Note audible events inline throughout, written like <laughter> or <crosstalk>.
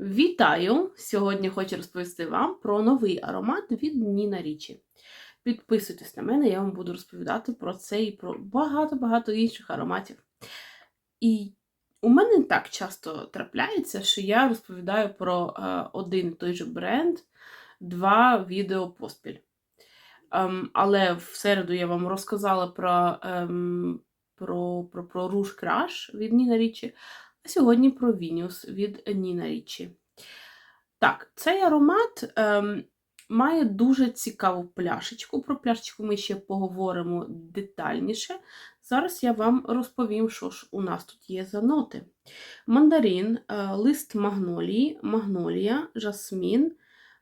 Вітаю! Сьогодні хочу розповісти вам про новий аромат від Ніна Річі. Підписуйтесь на мене, я вам буду розповідати про це і про багато-багато інших ароматів. І у мене так часто трапляється, що я розповідаю про е, один той же бренд, два відео поспіль. Ем, але в середу я вам розказала про, ем, про, про, про Rouge Crush від Ніна Річі, а сьогодні про Вініус від Ніна Річі. Так, цей аромат ем, має дуже цікаву пляшечку. Про пляшечку ми ще поговоримо детальніше. Зараз я вам розповім, що ж у нас тут є за ноти. Мандарин, е, лист магнолії, магнолія, жасмін,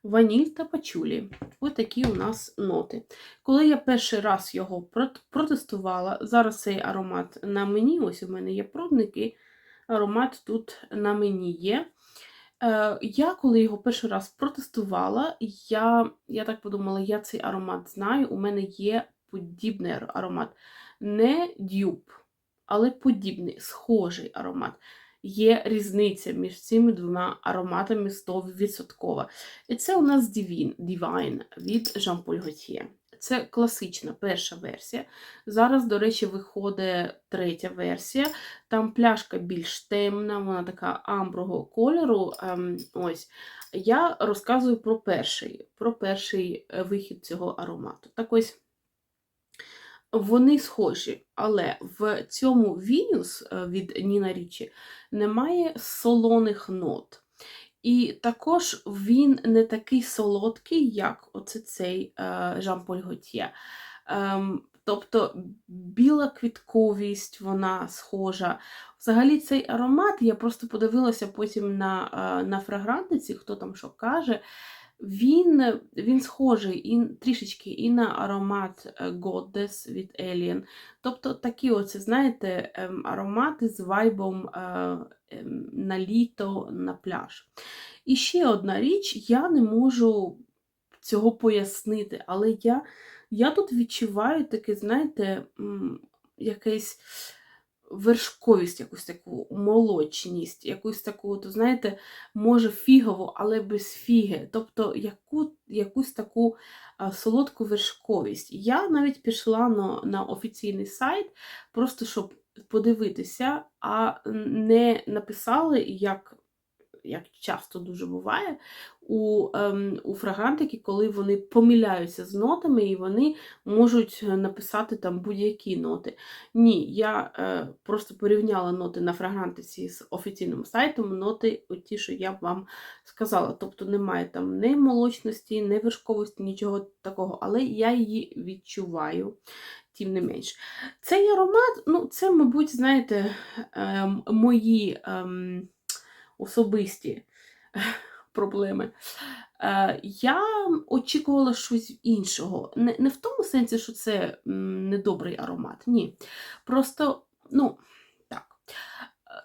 ваніль та пачулі. Ось такі у нас ноти. Коли я перший раз його протестувала, зараз цей аромат на мені, ось у мене є пробники, аромат тут на мені є. Е, Я, коли його перший раз протестувала, я, я так подумала, я цей аромат знаю, у мене є подібний аромат. Не дюб, але подібний, схожий аромат. Є різниця між цими двома ароматами 100%. І це у нас Divine, Divine від Jean-Paul Gaultier. Це класична перша версія. Зараз, до речі, виходить третя версія. Там пляшка більш темна, вона така амбрового кольору. Ем, ось. Я розказую про перший, про перший е, вихід цього аромату. Так ось вони схожі, але в цьому Вініус е, від Ніна Річі немає солоних нот. І також він не такий солодкий, як оце цей Жан-Поль Готьє. Ем, Тобто біла квітковість, вона схожа. Взагалі, цей аромат, я просто подивилася потім на е, на фрагрантиці, хто там що каже. Він він схожий і, трішечки і на аромат е, Goddess від Alien. Тобто такі, оце, знаєте, ем, аромати з вайбом е, ем, на літо на пляж. І ще одна річ, я не можу цього пояснити, але я я тут відчуваю таке, знаєте, якесь вершковість, якусь таку молочність, якусь таку, то, знаєте, може фігову, але без фіги. Тобто яку, якусь таку а, солодку вершковість. Я навіть пішла на, на офіційний сайт, просто щоб подивитися, а не написали, як. Як часто дуже буває, у ем, у фрагрантики, коли вони помиляються з нотами і вони можуть написати там будь-які ноти. Ні, я е, просто порівняла ноти на фрагрантиці з офіційним сайтом, ноти, ті, що я вам сказала. Тобто немає там ні молочності, ні вершковості, нічого такого, але я її відчуваю. Тим не менш. Цей аромат, ну, це, мабуть, знаєте, е, мої. Е, особисті <laughs> проблеми. Е, Я очікувала щось іншого. Не не в тому сенсі, що це недобрий аромат. Ні. Просто, ну, так, е,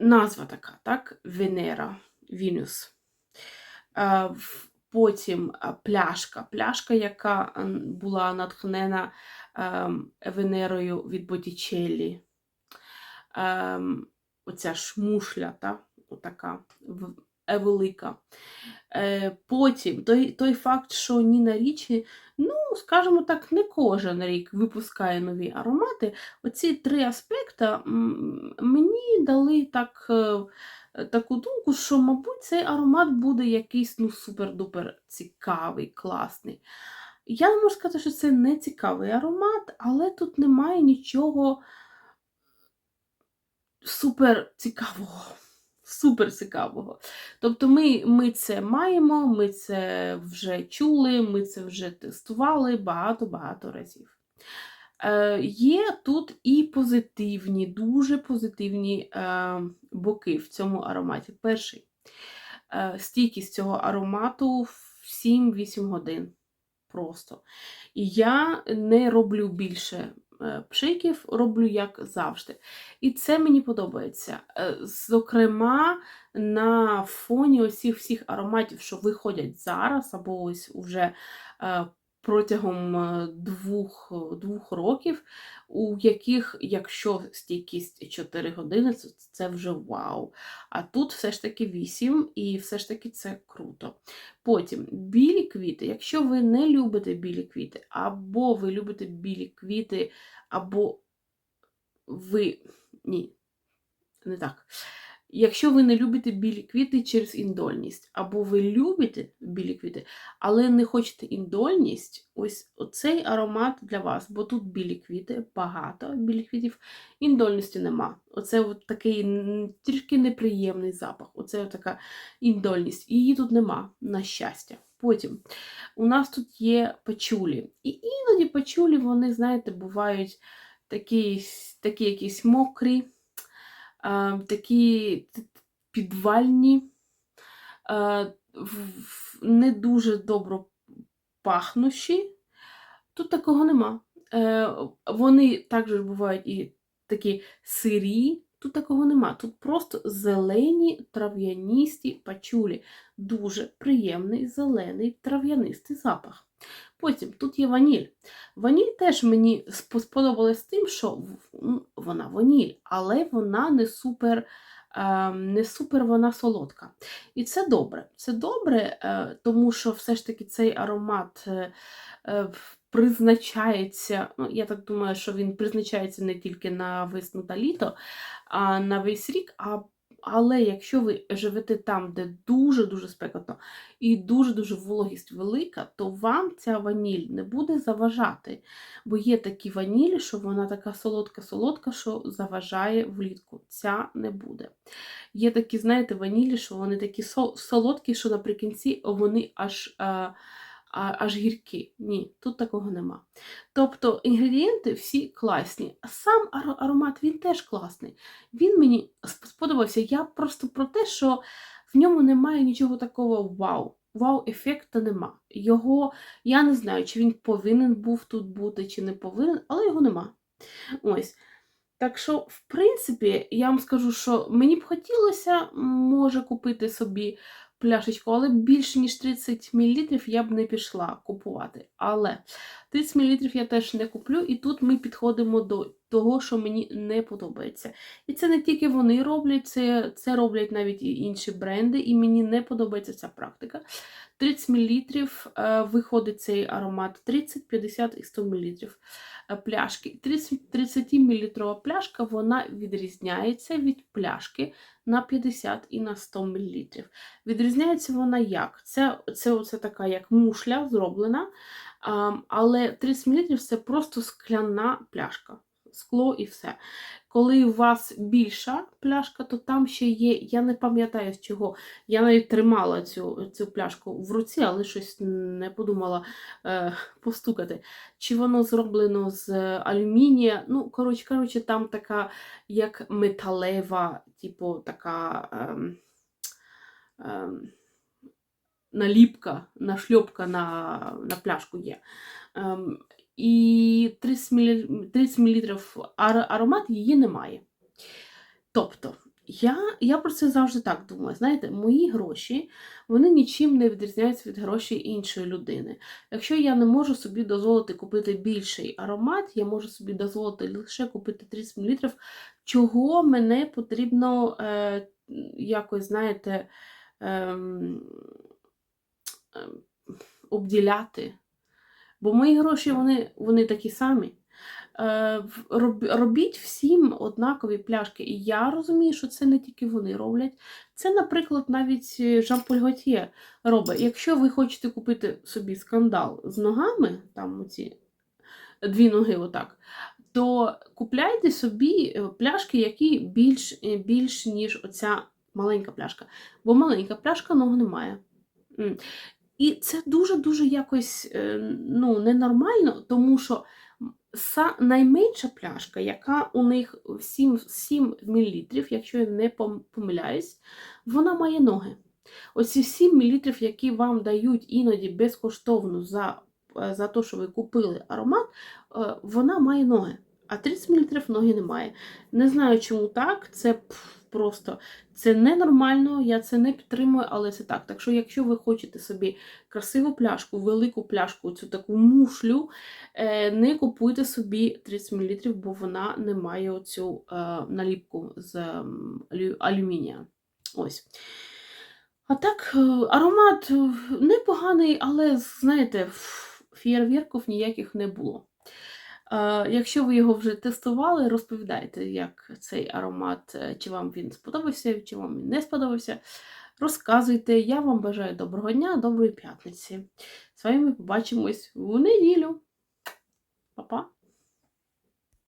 назва така, так, Венера, Вінус. Е, Потім пляшка, пляшка, яка була натхнена ем, Венерою від Боттічеллі. Ем, оця шмушля, та, отака е, велика. Е, Потім той той факт, що Ніна Річі, ну, скажімо так, не кожен рік випускає нові аромати. Оці три аспекти мені дали так. Е, таку думку, що, мабуть, цей аромат буде якийсь ну, супер-дупер цікавий, класний. Я не можу сказати, що це не цікавий аромат, але тут немає нічого супер цікавого. Супер цікавого. Тобто ми ми це маємо, ми це вже чули, ми це вже тестували багато-багато разів. Е, Є тут і позитивні, дуже позитивні е, боки в цьому ароматі. Перший е, стійкість цього аромату в 7-8 годин. Просто. І я не роблю більше пшиків роблю як завжди. І це мені подобається. Е, зокрема, на фоні усіх всіх ароматів, що виходять зараз, або ось уже е, протягом е, двох, двох років, у яких, якщо стійкість 4 години, це, це вже вау. А тут все ж таки 8, і все ж таки це круто. Потім білі квіти. Якщо ви не любите білі квіти, або ви любите білі квіти, або ви. Ні, не так. Якщо ви не любите білі квіти через індольність, або ви любите білі квіти, але не хочете індольність, ось оцей аромат для вас, бо тут білі квіти, багато білих квітів, індольності нема. Оце от такий трішки неприємний запах. Оце от така індольність. Її тут нема, на щастя. Потім у нас тут є пачулі. І іноді пачулі, вони, знаєте, бувають такі, такі якісь мокрі такі підвальні, е, не дуже добро пахнущі. Тут такого нема. Е, Вони також бувають і такі сирі. Тут такого нема. Тут просто зелені трав'яністі пачулі. Дуже приємний зелений трав'янистий запах. Потім тут є ваніль. Ваніль теж мені сподобалась тим, що вона ваніль, але вона не супер, е, не супер вона солодка. І це добре. Це добре, е, тому що все ж таки цей аромат е, е, призначається, ну, я так думаю, що він призначається не тільки на весну та літо, а на весь рік. А, але якщо ви живете там, де дуже-дуже спекотно, і дуже-дуже вологість велика, то вам ця ваніль не буде заважати. Бо є такі ванілі, що вона така солодка-солодка, що заважає влітку. Ця не буде. Є такі, знаєте, ванілі, що вони такі солодкі, що наприкінці вони аж. А- аж гіркі. Ні, тут такого нема. Тобто інгредієнти всі класні. Сам аро- аромат він теж класний. Він мені сподобався. Я просто про те, що в ньому немає нічого такого вау. Вау-ефекту нема. Його, я не знаю, чи він повинен був тут бути, чи не повинен, але його нема. Ось. Так що, в принципі, я вам скажу, що мені б хотілося, може, купити собі пляшечку, але більше, ніж 30 мл я б не пішла купувати. Але 30 мл я теж не куплю, і тут ми підходимо до того, що мені не подобається. І це не тільки вони роблять, це, це роблять навіть і інші бренди, і мені не подобається ця практика. 30 мл е, виходить цей аромат 30, 50 і 100 мл е, пляшки. 30, 30 мл пляшка вона відрізняється від пляшки на 50 і на 100 мл. Відрізняється вона як? Це, це оце така як мушля зроблена, але 30 мл це просто скляна пляшка. Скло і все. Коли у вас більша пляшка, то там ще є, я не пам'ятаю з чого. Я навіть тримала цю, цю пляшку в руці, але щось не подумала е, постукати. Чи воно зроблено з алюмінія? Ну, коротше, коротше, там така як металева, типу, така ем, ем, наліпка, нашльопка на, на пляшку є. Ем, і 30 мл, 30 мл ар- аромат її немає. Тобто, я, я про це завжди так думаю. Знаєте, мої гроші вони нічим не відрізняються від грошей іншої людини. Якщо я не можу собі дозволити купити більший аромат, я можу собі дозволити лише купити 30 мл, чого мене потрібно е, якось, знаєте, ем, ем, обділяти. Бо мої гроші вони, вони такі самі. Е, роб- робіть всім однакові пляшки. І я розумію, що це не тільки вони роблять. Це, наприклад, навіть Жан-Поль Готьє робить. Якщо ви хочете купити собі скандал з ногами, там оці дві ноги, отак, то купляйте собі е, пляшки, які більш, е, більш ніж оця маленька пляшка. Бо маленька пляшка ног немає. І це дуже-дуже якось е, ну, ненормально, тому що найменша пляшка, яка у них 7, 7 мл, якщо я не помиляюсь, вона має ноги. Оці 7 мл, які вам дають іноді безкоштовно за, е, за те, що ви купили аромат, е, вона має ноги. А а 30 мл ноги немає. Не знаю, чому так. Це просто це ненормально, я це не підтримую, але це так. Так що, якщо ви хочете собі красиву пляшку, велику пляшку, цю таку мушлю, е, не купуйте собі 30 мл, бо вона не має оцю е, наліпку з алюмінія. Ось. А так, е, аромат непоганий, але, знаєте, ф- фєєрверків ніяких не було. Е, Якщо ви його вже тестували, розповідайте, як цей аромат, е, чи вам він сподобався, чи вам він не сподобався. Розказуйте. Я вам бажаю доброго дня, доброї п'ятниці. З вами побачимось у неділю. Па-па!